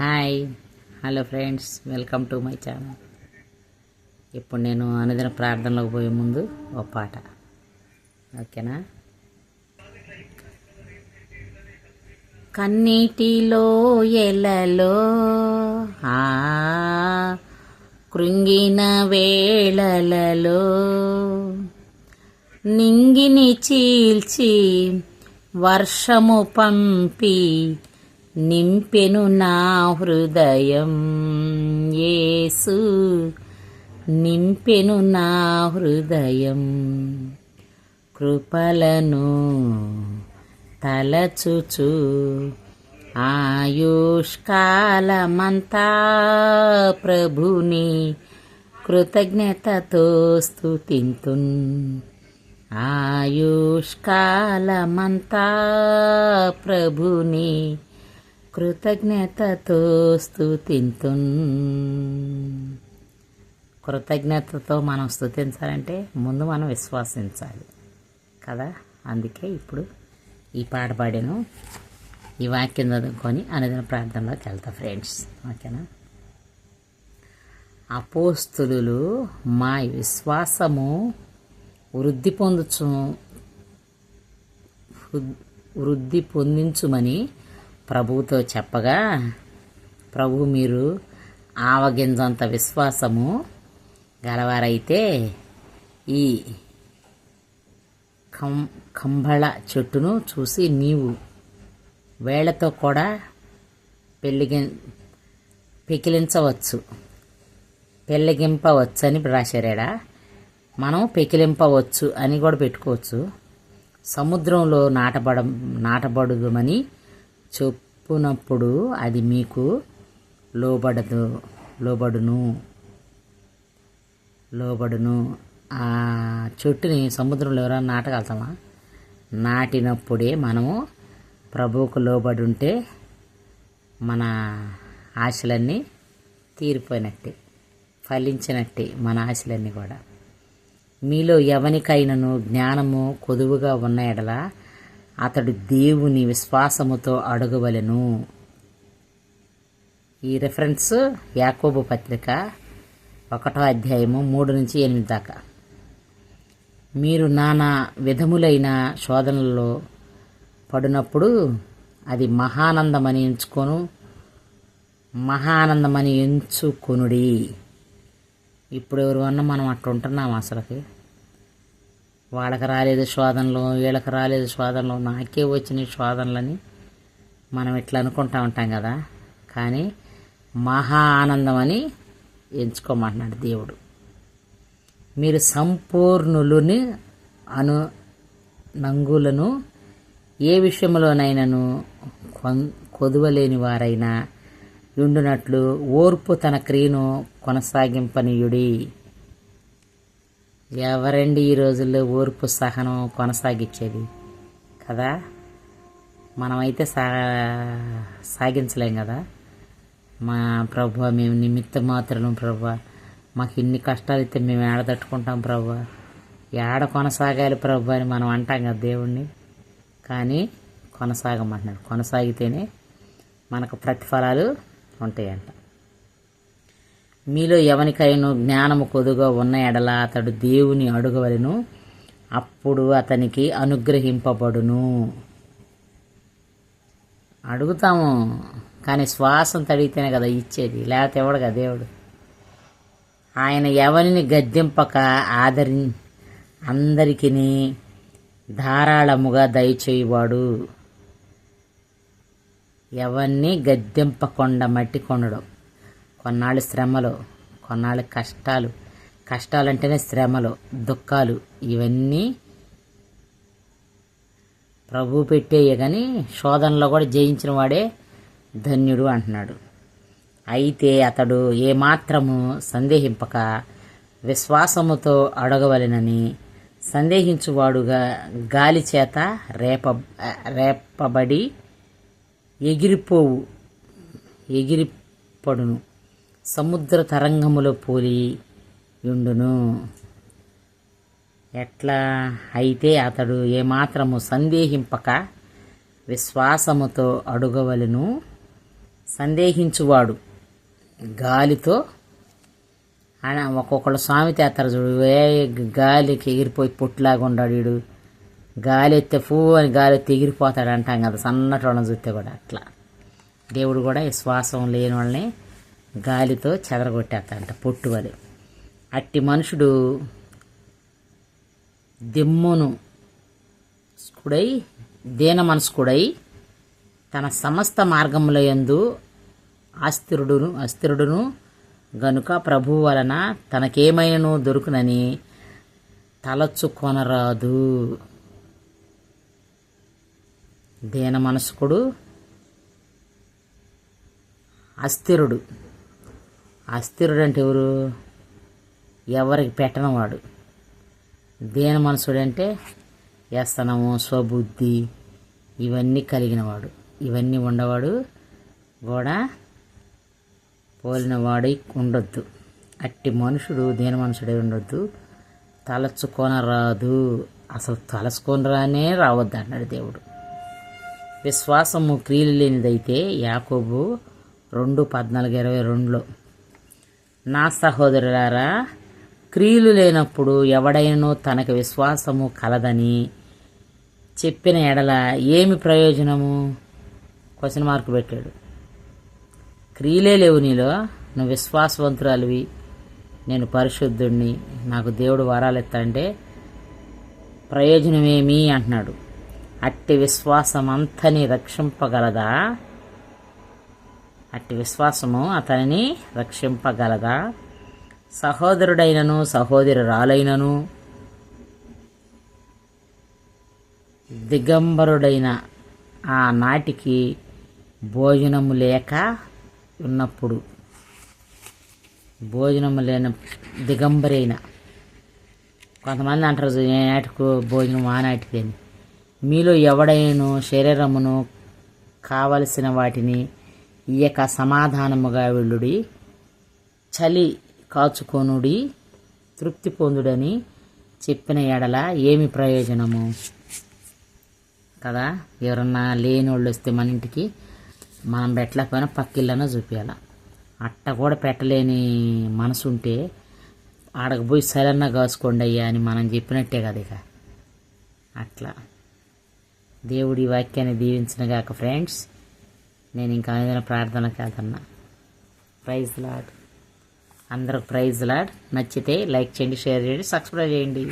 Hi hello friends welcome to my channel. ఇప్పుడు నేను అనుదిన ప్రార్థనలోకి పోయే ముందు ఓ పాట. ఓకేనా? కన్నీటిలో ఎలలో ఆ కృంగిన వేళలలో నింగిని చీల్చి వర్షము పంపి నింపెను నా హృదయం యేసు. నింపెను నా హృదయం కృపలను తలచుచు. ఆయుష్కాలమంతా ప్రభుని కృతజ్ఞతతో స్థుతింతున్ ఆయుష్కాలమంతా ప్రభుని కృతజ్ఞతతో స్తుతింతున్ కృతజ్ఞతతో మనం స్తుతించాలంటే ముందు మనం విశ్వాసించాలి కదా? అందుకే ఇప్పుడు ఈ పాట పాడాను. ఈ వాక్యం చదువుకొని అనుదిన ప్రార్థనలోకి వెళ్తా ఫ్రెండ్స్. ఓకేనా? అపోస్తులు మా విశ్వాసము వృద్ధి పొందుచు వృద్ధి పొందించుమని ప్రభువుతో చెప్పగా ప్రభు మీరు ఆవగింజంత విశ్వాసము గలవారైతే ఈ కం కంబళ చెట్టును చూసి నీవు వేళ్ళతో కూడా పెళ్ళిగి పెకిలించవచ్చు. పెళ్ళగింపవచ్చు అని రాశారాడా? మనం పెకిలింపవచ్చు అని కూడా పెట్టుకోవచ్చు. సముద్రంలో నాటబడ నాటబడుదమని చెప్పునప్పుడు అది మీకు లోబడదు లోబడును లోబడును. ఆ చెట్టుని సముద్రంలో ఎవరైనా నాటగలుగుతామా? నాటినప్పుడే మనము ప్రభువుకు లోబడి ఉంటే మన ఆశలన్నీ తీరిపోయినట్టే ఫలించినట్టే మన ఆశలన్నీ కూడా. మీలో ఎవనికైనను జ్ఞానము కొదువుగా ఉన్న ఎడలా అతడు దేవుని విశ్వాసముతో అడగవలను. ఈ రెఫరెన్స్ యాకోబు పత్రిక ఒకటో అధ్యాయము మూడు నుంచి ఎనిమిది దాకా. మీరు నానా విధములైన శోధనలలో పడినప్పుడు అది మహానందమని ఎంచుకొను మహానందమని ఎంచుకొనుడి. ఇప్పుడు ఎవరు అన్నా మనం అట్లా ఉంటున్నాం అసలుకి. వాళ్ళకి రాలేదు శోధనలు వీళ్ళకి రాలేదు శోధనలు నాకే వచ్చిన శోధనలని మనం ఇట్లా అనుకుంటా ఉంటాం కదా. కానీ మహా ఆనందం అని ఎంచుకోమంటున్నాడు దేవుడు. మీరు సంపూర్ణులని అను నంగులను ఏ విషయంలోనైనాను కొదువలేని వారైనా ఉండునట్లు ఓర్పు తన క్రియను కొనసాగింపనీయుడి. ఎవరండి ఈ రోజుల్లో ఓర్పు సహనం కొనసాగించేది? కదా? మనమైతే సా సాగించలేం కదా? మా ప్రభు మేము నిమిత్త మాత్రం ప్రభు. మాకు ఇన్ని కష్టాలు అయితే మేము ఏడ తట్టుకుంటాం ప్రభు. ఏడ కొనసాగాలి ప్రభు అని మనం అంటాం కదా దేవుణ్ణి. కానీ కొనసాగమంటున్నాడు కొనసాగితేనే మనకు ప్రతిఫలాలు ఉంటాయంట. మీలో ఎవరికైనా జ్ఞానము కొదుగా ఉన్న ఎడల అతడు దేవుని అడుగవలను అప్పుడు అతనికి అనుగ్రహింపబడును. అడుగుతాము కానీ శ్వాసం తడిగితేనే కదా ఇచ్చేది లేకపోతే ఎవడు కదా దేవుడు? ఆయన ఎవరిని గద్దెంపక ఆదరి అందరికీ ధారాళముగా దయచేయవాడు. ఎవరిని గద్దెంపకుండా మట్టి కొనడం. కొన్నాళ్ళు శ్రమలు కొన్నాళ్ళు కష్టాలు. కష్టాలంటేనే శ్రమలు దుఃఖాలు ఇవన్నీ ప్రభు పెట్టేయే కానీ శోధనలో కూడా జయించిన వాడే ధన్యుడు అంటున్నాడు. అయితే అతడు ఏమాత్రము సందేహింపక విశ్వాసముతో అడగవలెనని సందేహించువాడుగా గాలి చేత రేప రేపబడి ఎగిరిపోవు ఎగిరిపడును. సముద్ర తరంగములో పోలి యుండును ఎట్లా? అయితే అతడు ఏమాత్రము సందేహింపక విశ్వాసముతో అడుగవలను. సందేహించువాడు గాలితో ఆయన ఒక్కొక్కళ్ళు స్వామి ఎత్తారు చూడు. ఏ గాలికి ఎగిరిపోయి పొట్టులాగా ఉన్నాడు వీడు. గాలి ఎత్తే ఫూ అని గాలి ఎత్తే ఎగిరిపోతాడు అంటాం కదా సన్నటి వాళ్ళని చూస్తే కూడా అట్లా. దేవుడు కూడా విశ్వాసం శ్వాసం లేని వాళ్ళని గాలితో చెదరగొట్టేస్తాడంట పొట్టు వలె అట్టి మనుషుడు దిమ్మును కుడై దీన మనస్కుడై తన సమస్త మార్గముల యందు అస్థిరుడును అస్థిరుడును గనుక ప్రభు వలన తనకేమైనను దొరుకునని తలచుకొనరాదు దీన మనస్కుడు అస్థిరుడు. అస్థిరుడు అంటే ఎవరు? ఎవరికి పెట్టనవాడు దేన మనసుడు అంటే వ్యసనము స్వబుద్ధి ఇవన్నీ కలిగినవాడు ఇవన్నీ ఉండవాడు కూడా పోలినవాడు ఉండొద్దు. అట్టి మనుషుడు దీన మనుషుడే ఉండొద్దు? తలచుకొనరాదు. అసలు తలచుకొనరానే రావద్దు అన్నాడు దేవుడు. విశ్వాసము క్రియలు లేనిదైతే యాకోబు రెండు పద్నాలుగు ఇరవై రెండులో నా సహోదరులారా క్రియలు లేనప్పుడు ఎవడైనా తనకు విశ్వాసము కలదని చెప్పిన ఎడల ఏమి ప్రయోజనము? క్వశ్చన్ మార్క్ పెట్టాడు. క్రియలే లేవు నీలో నువ్వు విశ్వాసవంతురాలివి నేను పరిశుద్ధుడిని నాకు దేవుడు వరాలు ఎత్తంటే ప్రయోజనమేమి అంటున్నాడు. అట్టి విశ్వాసం అంతని రక్షింపగలదా? అట్టి విశ్వాసము అతనిని రక్షింపగలదా? సహోదరుడైనను సహోదరురాలైనను దిగంబరుడైన ఆ నాటికి భోజనము లేక ఉన్నప్పుడు భోజనము లేని దిగంబరైన. కొంతమంది అంటారు "ఏ నాటికి భోజనం ఆ అని. మీలో ఎవడైనను శరీరమును కావలసిన వాటిని ఇయక సమాధానముగా వెళ్ళుడి. చలి కాచుకొనుడి. తృప్తి పొందుడని చెప్పిన ఎడల ఏమి ప్రయోజనము? కదా ఎవరన్నా లేని వాళ్ళు వస్తే మన ఇంటికి మనం పెట్టలేకపోయినా పక్కిళ్ళనో చూపించాల అట్ట కూడా పెట్టలేని మనసు ఉంటే ఆడకపోయి పోయి కాసుకోండి అయ్యా అని మనం చెప్పినట్టే కదా ఇక. అట్లా. దేవుడి వాక్యాన్ని దీవించిన గాక ఫ్రెండ్స్. నేను ఇంకా ఏదైనా ప్రార్థనకు వెళ్తున్నా ప్రైజ్ లాడ్ అందరూ ప్రైజ్ లాడ్ నచ్చితే లైక్ చేయండి షేర్ చేయండి సబ్స్క్రైబ్ చేయండి.